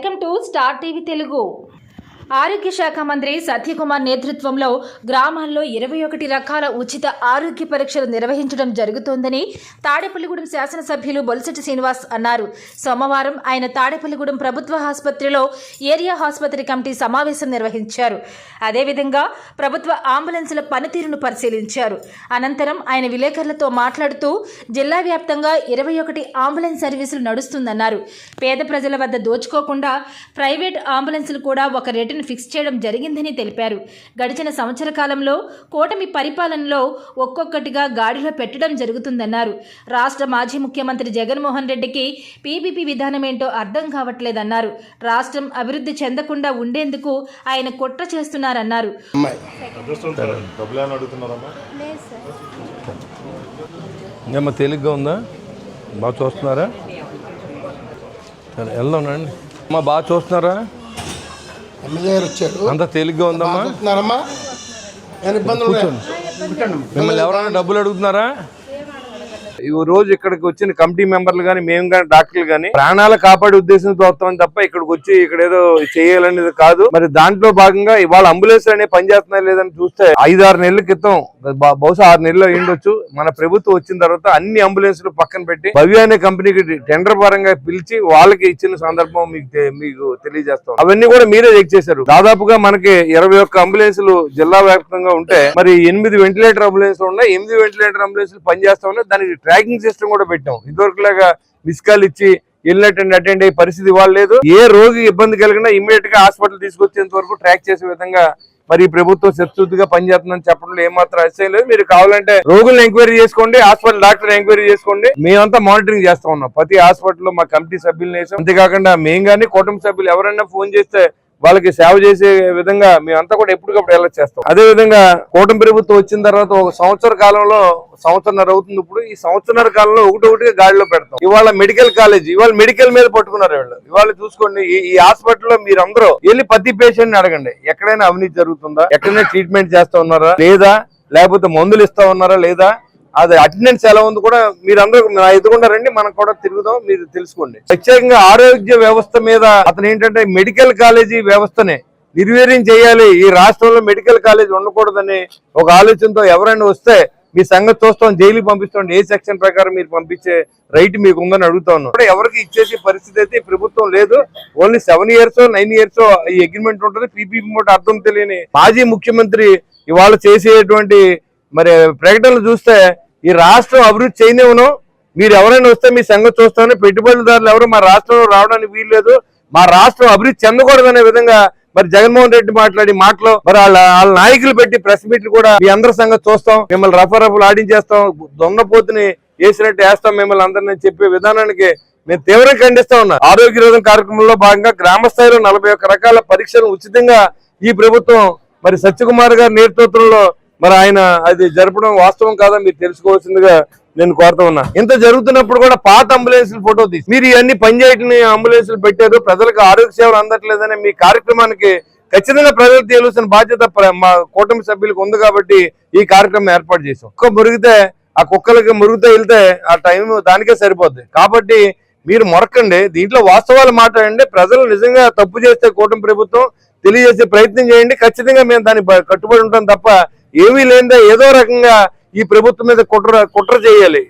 Welcome to Star TV Telugu. ఆరోగ్య శాఖ మంత్రి సత్యకుమార్ నేతృత్వంలో గ్రామాల్లో ఇరవై ఒకటి రకాల ఉచిత ఆరోగ్య పరీక్షలు నిర్వహించడం జరుగుతోందని తాడేపల్లిగూడెం శాసనసభ్యులు బొలిశెట్టి శ్రీనివాస్ అన్నారు. సోమవారం ఆయన తాడేపల్లిగూడెం ప్రభుత్వ ఆసుపత్రిలో ఏరియా ఆసుపత్రి కమిటీ సమావేశం నిర్వహించారు. అదేవిధంగా ప్రభుత్వ అంబులెన్సుల పనితీరును పరిశీలించారు. అనంతరం ఆయన విలేకరులతో మాట్లాడుతూ జిల్లా వ్యాప్తంగా ఇరవై ఒకటి అంబులెన్స్ సర్వీసులు నడుస్తుందన్నారు. పేద ప్రజల వద్ద దోచుకోకుండా ప్రైవేట్ అంబులెన్సులు కూడా ఒక రేటును ఫిక్స్ చేయడం జరిగిందని తెలిపారు. గడిచిన సంవత్సర కాలంలో కూటమి పరిపాలనలో ఒక్కొక్కటిగా గాడిలో పెట్టడం జరుగుతుందన్నారు. రాష్ట్ర మాజీ ముఖ్యమంత్రి జగన్మోహన్ రెడ్డికి పీపీపీ విధానం ఏంటో అర్థం కావట్లేదన్నారు. రాష్ట్రం అభివృద్ధి చెందకుండా ఉండేందుకు ఆయన కుట్ర చేస్తున్నారన్నారు. ఏమో తేలిగ్గా ఉందా? బాగా చూస్తున్నారా? సరే వెళ్దాండి అమ్మ బాగా చూస్తున్నారా? ఎమ్మెల్యే గారు వచ్చాడు అంత తేలిగ్గా ఉందమ్మా? చూస్తున్నారమ్మా నేను ఇబ్బందులు. మిమ్మల్ని ఎవరైనా డబ్బులు అడుగుతున్నారా? ఈ రోజు ఇక్కడికి వచ్చిన కమిటీ మెంబర్లు కానీ మేము కానీ డాక్టర్లు కానీ ప్రాణాలు కాపాడే ఉద్దేశంతో వస్తామని తప్ప ఇక్కడికి వచ్చి ఇక్కడ ఏదో చేయాలనేది కాదు. మరి దాంట్లో భాగంగా ఇవాళ అంబులెన్స్ అనే పనిచేస్తున్నాయి లేదని చూస్తే ఐదు ఆరు నెలల క్రితం బ- బహుశా ఆరు నెలలు అయ్యుండొచ్చు. మన ప్రభుత్వం వచ్చిన తర్వాత అన్ని అంబులెన్స్లు పక్కన పెట్టి భవ్య అనే కంపెనీకి టెండర్ పరంగా పిలిచి వాళ్ళకి ఇచ్చిన సందర్భం మీకు మీకు తెలియజేస్తాం. అవన్నీ కూడా మీరే చెక్ చేశారు. దాదాపుగా మనకి ఇరవై ఒక్క అంబులెన్సులు జిల్లా వ్యాప్తంగా ఉంటే మరి ఎనిమిది వెంటిలేటర్ అంబులెన్స్ ఉన్నాయి. ఎనిమిది వెంటిలేటర్ అంబులెన్సులు పనిచేస్తా ఉన్నాయి దానికి ట్రాకింగ్ సిస్టమ్ కూడా పెట్టాం. ఇదివరకు లాగా మిస్ కాల్ ఇచ్చి వెళ్ళినట్టు అటెండ్ అయ్యే పరిస్థితి ఇవాళ లేదు ఏ రోగి ఇబ్బంది కలిగినా ఇమ్మీడియట్గా హాస్పిటల్ తీసుకొచ్చేంత వరకు ట్రాక్ చేసే విధంగా మరి ప్రభుత్వం శత్రుగా పనిచేస్తుందని చెప్పడంలో ఏమాత్రం అతిశయం లేదు. మీరు కావాలంటే రోగులను ఎంక్వైరీ చేసుకోండి హాస్పిటల్ డాక్టర్ ఎంక్వైరీ చేసుకోండి. మేమంతా మానిటరింగ్ చేస్తా ఉన్నాం. ప్రతి హాస్పిటల్లో మా కమిటీ సభ్యులు వేసాం. అంతేకాకుండా మేము కానీ కుటుంబ సభ్యులు ఎవరైనా ఫోన్ చేస్తే వాళ్ళకి సేవ చేసే విధంగా మేమంతా కూడా ఎప్పటికప్పుడు ఎలా చేస్తాం. అదే విధంగా కూటమి ప్రభుత్వం వచ్చిన తర్వాత ఒక సంవత్సర కాలంలో సంవత్సరన్నర అవుతుంది ఇప్పుడు. ఈ సంవత్సరన్నర కాలంలో ఒకటి ఒకటిగా గాడిలో పెడతాం. ఇవాళ మెడికల్ కాలేజ్ ఇవాళ మెడికల్ మీద పట్టుకున్నారు వీళ్ళు. ఇవాళ చూసుకోండి ఈ- హాస్పిటల్లో మీరు అందరూ వెళ్ళి ప్రతి పేషెంట్ అడగండి. ఎక్కడైనా అవినీతి జరుగుతుందా? ఎక్కడైనా ట్రీట్మెంట్ చేస్తా ఉన్నారా? లేదా లేకపోతే మందులు ఇస్తా ఉన్నారా? లేదా అది అటెండెన్స్ ఎలా ఉంది కూడా మీరందరూ నా ఎదుగుండా రండి మనం కూడా తిరుగుదాం మీరు తెలుసుకోండి. ప్రత్యేకంగా ఆరోగ్య వ్యవస్థ మీద అతను ఏంటంటే మెడికల్ కాలేజీ వ్యవస్థనే నిర్వీర్యం చేయాలి. ఈ రాష్ట్రంలో మెడికల్ కాలేజ్ ఉండకూడదని ఒక ఆలోచనతో ఎవరైనా వస్తే మీ సంగతి చూస్తాం జైలు పంపిస్తాం ఏ సెక్షన్ ప్రకారం మీరు పంపించే రైట్ మీకు ఉందని అడుగుతాను ఎవరికి ఇచ్చేసే పరిస్థితి అయితే ప్రభుత్వం లేదు. Only seven years nine years ఈ అగ్రిమెంట్ ఉంటుంది. పీపీపీ మూట అర్థం తెలియని మాజీ ముఖ్యమంత్రి ఇవాళ చేసేటువంటి మరి ప్రకటనలు చూస్తే ఈ రాష్ట్రం అభివృద్ధి చేయనివ్వను. మీరు ఎవరైనా వస్తే మీ సంగతి చూస్తాను పెట్టుబడిదారులు ఎవరు మా రాష్ట్రంలో రావడానికి వీల్లేదు మా రాష్ట్రం అభివృద్ధి చెందకూడదనే విధంగా మరి జగన్మోహన్ రెడ్డి మాట్లాడి మాటలో మరి వాళ్ళ వాళ్ళ నాయకులు పెట్టి ప్రెస్ మీట్లు కూడా మీ అందరి సంగతి చూస్తాం. మిమ్మల్ని రఫరఫలు ఆడించేస్తాం. దొంగపోతుని వేసినట్టు వేస్తాం మిమ్మల్ని అందరిని చెప్పే విధానానికి మేము తీవ్రంగా ఖండిస్తా ఉన్నాం. ఆరోగ్య రోజు కార్యక్రమంలో భాగంగా గ్రామ స్థాయిలో నలభై ఒక్క రకాల పరీక్షలు ఉచితంగా ఈ ప్రభుత్వం మరి సత్యకుమార్ గారి నేతృత్వంలో మరి ఆయన అది జరపడం వాస్తవం కాదా మీరు తెలుసుకోవాల్సిందిగా నేను కోరుతా ఉన్నా. ఇంత జరుగుతున్నప్పుడు కూడా పాత అంబులెన్సులు ఫోటో తీసి మీరు ఇవన్నీ పనిచేయటని అంబులెన్స్లు పెట్టారు ప్రజలకు ఆరోగ్య సేవలు అందట్లేదని మీ కార్యక్రమానికి ఖచ్చితంగా ప్రజలకు తేలుసిన బాధ్యత మా కూటమి సభ్యులకు ఉంది కాబట్టి ఈ కార్యక్రమం ఏర్పాటు చేసాం కుక్క మురిగితే ఆ కుక్కలకి మురుగుతే వెళ్తే ఆ టైం దానికే సరిపోద్ది. కాబట్టి మీరు మొరకండి దీంట్లో వాస్తవాలు మాట్లాడండి ప్రజలు నిజంగా తప్పు చేస్తే కూటమి ప్రభుత్వం తెలియజేసే ప్రయత్నం చేయండి ఖచ్చితంగా మేము దానికి కట్టుబడి ఉంటాం తప్ప ఏమీ లేదా ఏదో రకంగా ఈ ప్రభుత్వం మీద కుట్ర కుట్ర చేయాలి.